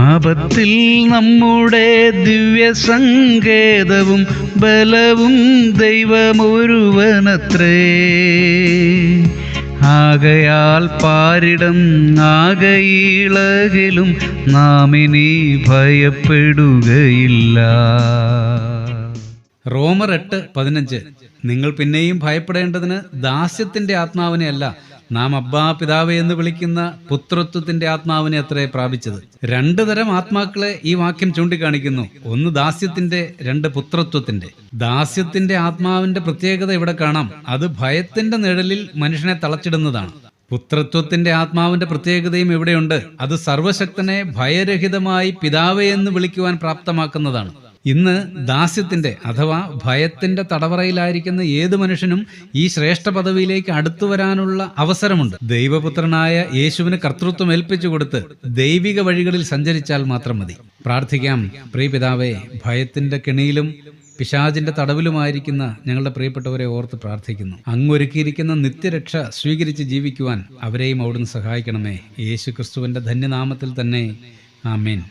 ആപത്തിൽ നമ്മുടെ ദിവ്യ സങ്കേതവും ബലവും ദൈവമൊരുവനത്രേ. ആകയാൽ പാരിടം ആകയിളകിലും നാം ഇനി ഭയപ്പെടുകയില്ല. റോമർ എട്ട് പതിനഞ്ച്. നിങ്ങൾ പിന്നെയും ഭയപ്പെടേണ്ടതിന് ദാസ്യത്തിന്റെ ആത്മാവിനെ അല്ല നാം അബ്ബാ പിതാവ് എന്ന് വിളിക്കുന്ന പുത്രത്വത്തിന്റെ ആത്മാവിനെ അത്രേ പ്രാപിച്ചത്. രണ്ടു തരം ആത്മാക്കളെ ഈ വാക്യം ചൂണ്ടിക്കാണിക്കുന്നു. ഒന്ന് ദാസ്യത്തിന്റെ രണ്ട് പുത്രത്വത്തിന്റെ. ദാസ്യത്തിന്റെ ആത്മാവിന്റെ പ്രത്യേകത ഇവിടെ കാണാം. അത് ഭയത്തിന്റെ നിഴലിൽ മനുഷ്യനെ തളച്ചിടുന്നതാണ്. പുത്രത്വത്തിന്റെ ആത്മാവിന്റെ പ്രത്യേകതയും ഇവിടെയുണ്ട്. അത് സർവശക്തനെ ഭയരഹിതമായി പിതാവേ എന്ന് വിളിക്കുവാൻ പ്രാപ്തമാക്കുന്നതാണ്. ഇന്ന് ദാസ്യത്തിന്റെ അഥവാ ഭയത്തിന്റെ തടവറയിലായിരിക്കുന്ന ഏത് മനുഷ്യനും ഈ ശ്രേഷ്ഠ പദവിയിലേക്ക് അടുത്തു വരാനുള്ള അവസരമുണ്ട്. ദൈവപുത്രനായ യേശുവിന് കർത്തൃത്വം ഏൽപ്പിച്ചു കൊടുത്ത് ദൈവിക വഴികളിൽ സഞ്ചരിച്ചാൽ മാത്രം മതി. പ്രാർത്ഥിക്കാം. പ്രിയപിതാവേ ഭയത്തിന്റെ കെണിയിലും പിശാചിന്റെ തടവിലുമായിരിക്കുന്ന ഞങ്ങളുടെ പ്രിയപ്പെട്ടവരെ ഓർത്ത് പ്രാർത്ഥിക്കുന്നു. അങ്ങൊരുക്കിയിരിക്കുന്ന നിത്യരക്ഷ സ്വീകരിച്ച് ജീവിക്കുവാൻ അവരെയും അവിടുന്ന് സഹായിക്കണമേ. യേശു ക്രിസ്തുവിന്റെ ധന്യനാമത്തിൽ തന്നെ. ആമേൻ.